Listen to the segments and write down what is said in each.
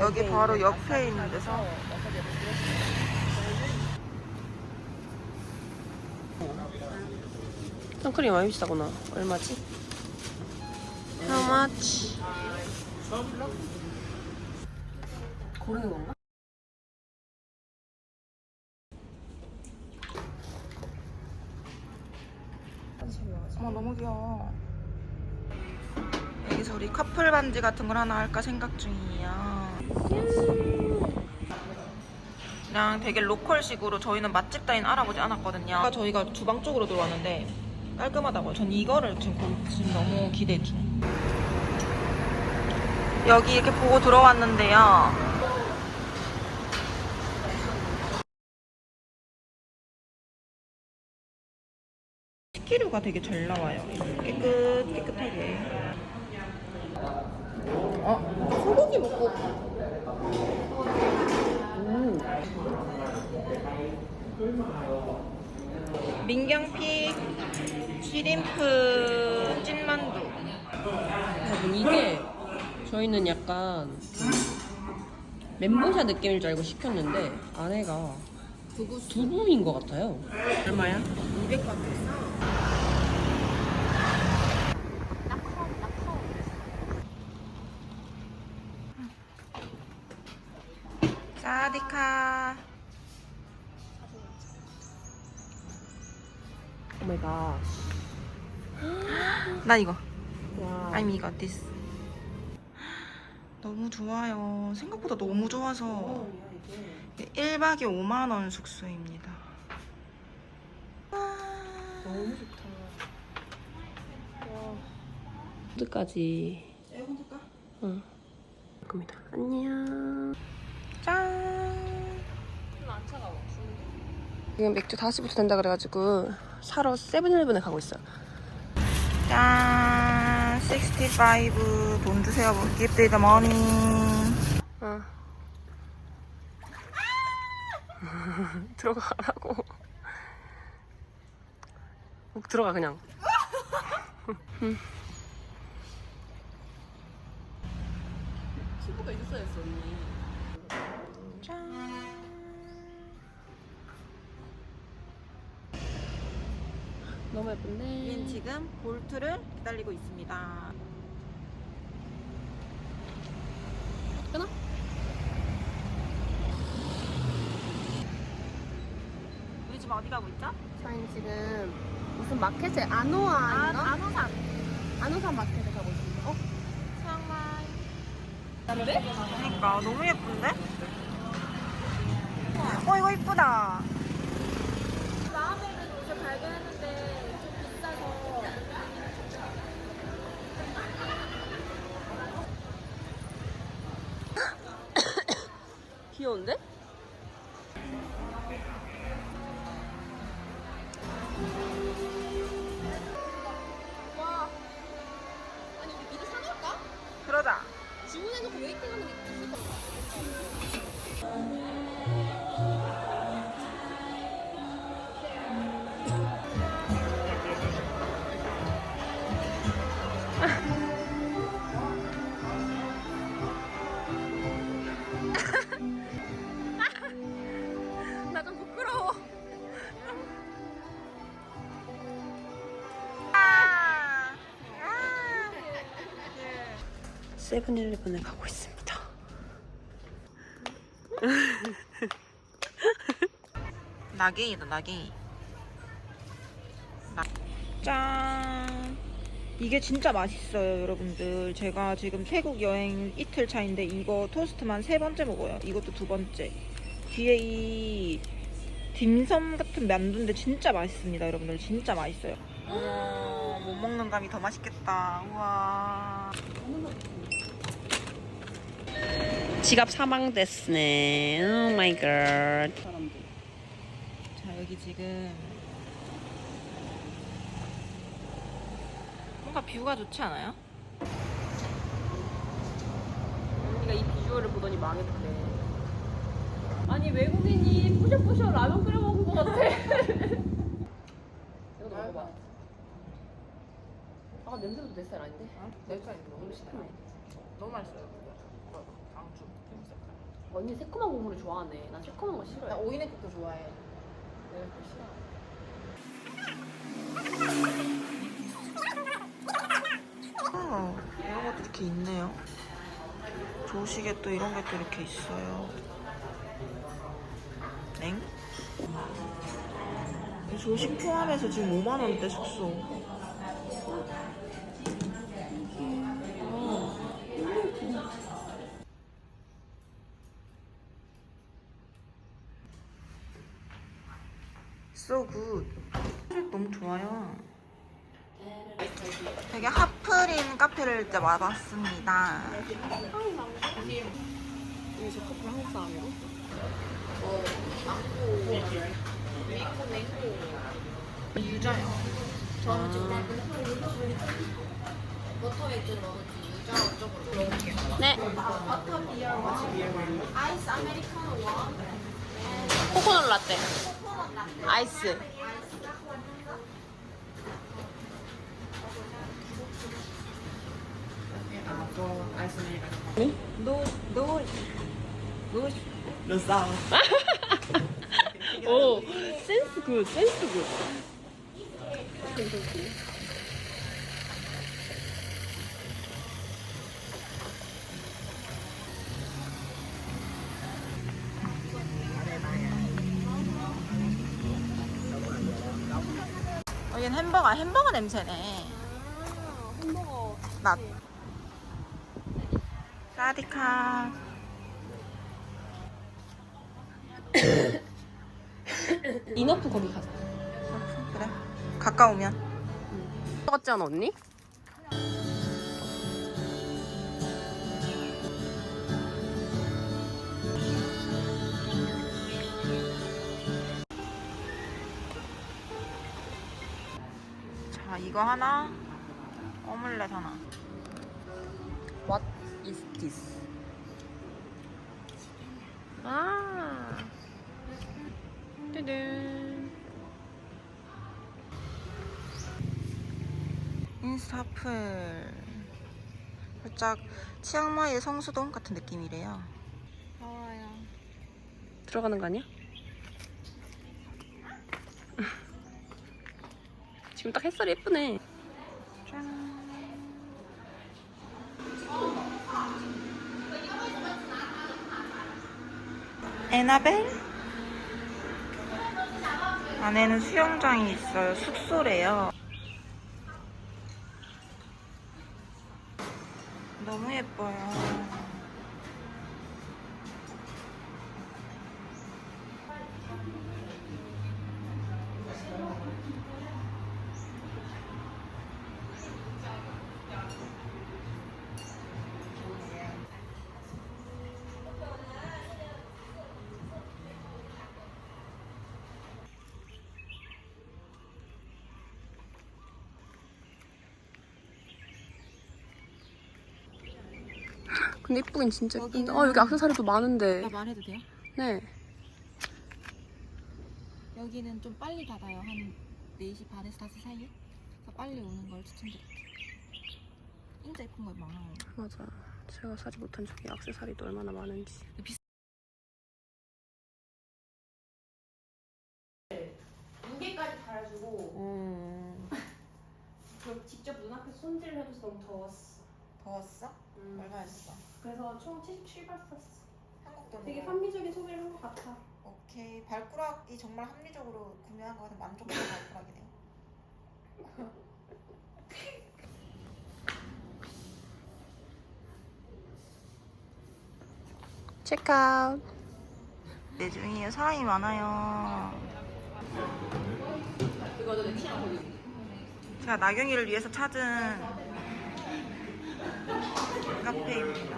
여기 바로 옆에 있는 데서 선크림 많이 비싸구나. 얼마지? How much? 고르는 건가? 어머 너무 귀여워 여기서 우리 커플 반지 같은 걸 하나 할까 생각 중이에요 그냥 되게 로컬식으로 저희는 맛집 따윈 알아보지 않았거든요 아까 저희가 주방 쪽으로 들어왔는데 깔끔하다고요 전 이거를 지금, 고- 지금 너무 기대 중 여기 이렇게 보고 들어왔는데요 식기류가 되게 잘 나와요. 깨끗 깨끗하게. 어 소고기 먹고. 음. 민경피 시림프 찐만두. 여러분 이게 저희는 약간 멘보샤 느낌일 줄 알고 시켰는데 안에가 두부인 것 같아요. 얼마야? 200원 됐어. 나 이거. 와. I'm 이거 this. 너무 좋아요. 생각보다 너무 좋아서 1박에 5만 원 숙소입니다. 너무 좋다. 어디까지? 에어컨? 응. 겁니다. 안녕. 짠. 지금 맥주 5시부터 된다 그래가지고 사러 세븐일레븐에 가고 있어요. 짠. 65. 돈 주세요. Give me the money. 어. 들어가라고. 꼭 들어가 그냥. 친구가 있었어야 했어 언니. 너무 예쁜데. 우린 지금 볼트를 기다리고 있습니다. 끊어? 우리 지금 어디 가고 있죠? 저희는 지금 무슨 마켓에 아노아인가? 안호산. 아노산 마켓에 가고 있습니다. 어? 그러니까 너무 예쁜데? 어 이거 이쁘다. 세븐일레븐에 가고 있습니다. 나게이다 나게이. 나- 짠. 이게 진짜 맛있어요, 여러분들. 제가 지금 태국 여행 이틀 차인데 이거 토스트만 세 번째 먹어요. 이것도 두 번째. 뒤에 이 딤섬 같은 만두인데 진짜 맛있습니다, 여러분들. 진짜 맛있어요. 어머, 못 먹는 감이 더 맛있겠다. 우와. 지갑 사망됐네. 오 마이 갓. 사람들. 자, 여기 지금 뭔가 뷰가 좋지 않아요? 우리가 이 비주얼을 보더니 망했대. 아니 외국인이 뿌셔뿌셔 라면 끓여 먹은 것 같아. 이거 먹어봐. 아 냄새도 내 스타일 아닌데? 어? 내 스타일 너무 시큼해. 너무 맛있어요. 언니 새콤한 국물을 좋아하네. 난 새콤한 거 싫어해. 나 오이냉국도 좋아해. 내가 그거 싫어. 아, 이런 것도 이렇게 있네요. 조식에 또 이런 게 또 이렇게 있어요. 엥? 이 조식 포함해서 지금 5만 원대 숙소. So good. 너무 좋아요. 되게 핫플인 카페를 이제 와봤습니다. 이게 저 커플 한국 사람이고? 유자요. 저는 지금 버터 맥주를 먹을지 유자 어쩌고 먹을게요. 네. 버터 비어 원, 아이스 아메리카노 원, 코코넛 라떼. 코코넛 라떼. 아이스. 노, 노, 노, 노사우. 오, 센스 굿, 센스 굿. 어, 얘는 햄버거, 햄버거 냄새네. 아, 햄버거. 맛. 사디카. 이너프 거기 가자. 그래. 가까우면. 같지 않아, 언니? 자, 이거 하나. 오믈렛 하나. Is this? 아. 뜨든. 인스타플. 살짝 치앙마이의 성수동 같은 느낌이래요. 좋아요. 들어가는 거 아니야? 지금 딱 햇살이 예쁘네. 에나벨? 안에는 수영장이 있어요. 숙소래요. 너무 예뻐요. 근데 예쁘긴 진짜 예쁜데. 여기는- 아, 여기 악세사리도 많은데. 말해도 돼요? 네. 여기는 좀 빨리 닫아요. 한 4시 반에서 5시 사이에. 그래서 빨리 오는 걸 추천드릴게요. 진짜 예쁜 거 많아요. 맞아. 제가 사지 못한 저기 악세사리도 얼마나 많은지. 무게까지 달아주고 음. 그걸 직접 눈앞에 손질을 해줘서 너무 더웠어. 더웠어? 음. 얼마였어? 그래서 총 77발 썼어. 한국 돈 되게 합리적인 소비를 한 것 같아. 오케이. 발꾸락이 정말 합리적으로 구매한 거 같아 만족한 발꾸락이네요. 체크아웃. 내 주위에 사람이 많아요. 제가 나경이를 위해서 찾은 카페입니다.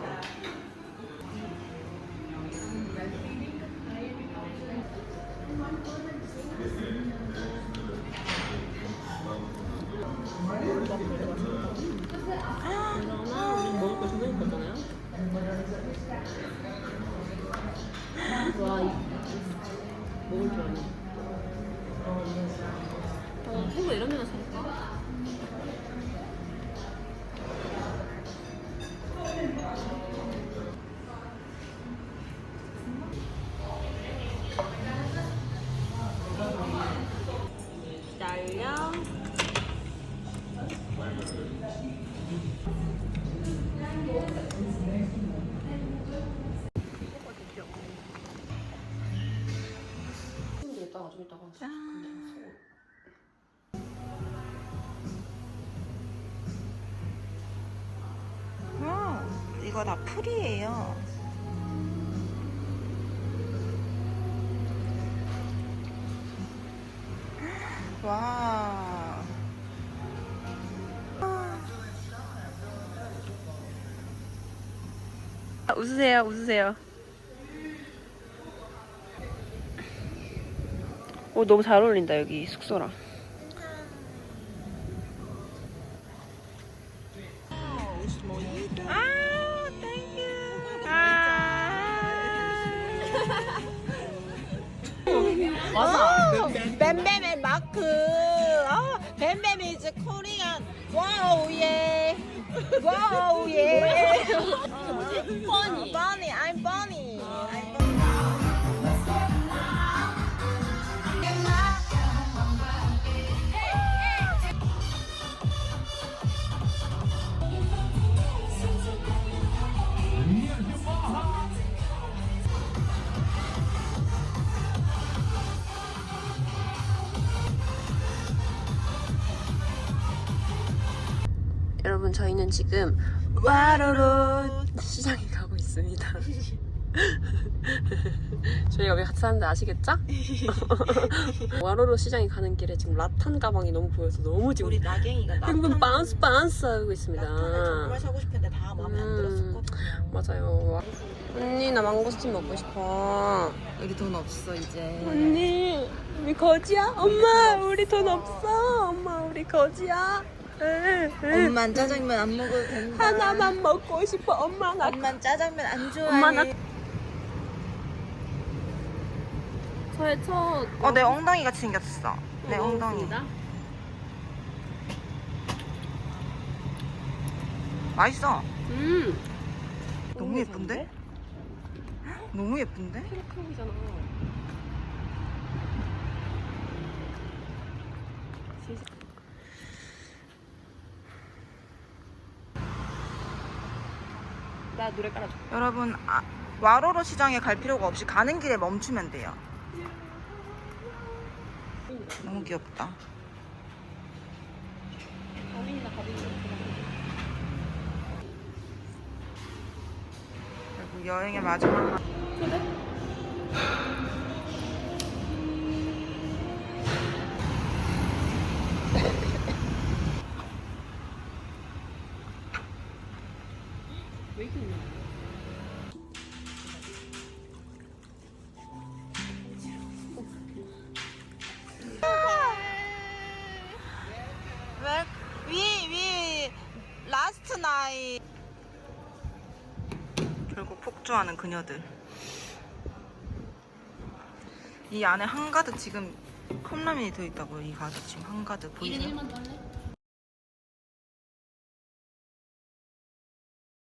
와, 이- 먹을 줄 아네. 음, 이거 다 풀이에요. 와. 웃으세요, 웃으세요. 오, 너무 잘 어울린다, 여기 숙소랑. 아, 땡큐. 아. 맞아. 뱀뱀의 마크. 아, 뱀뱀 is Korean. 와우 예. 와우 예. Wow, yeah. Bonnie. Bonnie, I'm Bonnie. 여러분, 저희는 지금 와로로 시장에 가고 있습니다. 저희가 왜 같이 사는지 아시겠죠? 와로로 시장에 가는 길에 지금 라탄 가방이 너무 보여서 너무 지금 우리 나경이가 빙빙 바운스 바운스 하고 있습니다. 정말 사고 싶은데 다 마음에 안 음. 들었었거든요. 맞아요. 언니 나 망고스틴 먹고 싶어. 우리 돈 없어 이제. 언니 우리 거지야? 엄마 우리 돈 없어. 엄마 우리 거지야. 엄만 짜장면 안 먹어도 된다. 하나만 먹고 싶어. 엄마 나. 엄만 짜장면 안 좋아해. 엄마 나. 저의 첫. 어, 내 엉덩이 같이 생겼어. 내 엉덩이. 맛있어. 음. 너무 예쁜데? 너무 예쁜데? 크롭크롭이잖아. 나 노래 깔아줘. 여러분, 아, 와로로 시장에 갈 필요가 없이 가는 길에 멈추면 돼요. 너무 귀엽다. 가빈이다 가빈이. 그리고 여행의 마지막 라스트 나이. 결국 폭주하는 그녀들. 이 안에 한가득 지금 컵라면이 들어있다고요. 이 가득 지금 한가득 보이세요? 1인 1만 달래?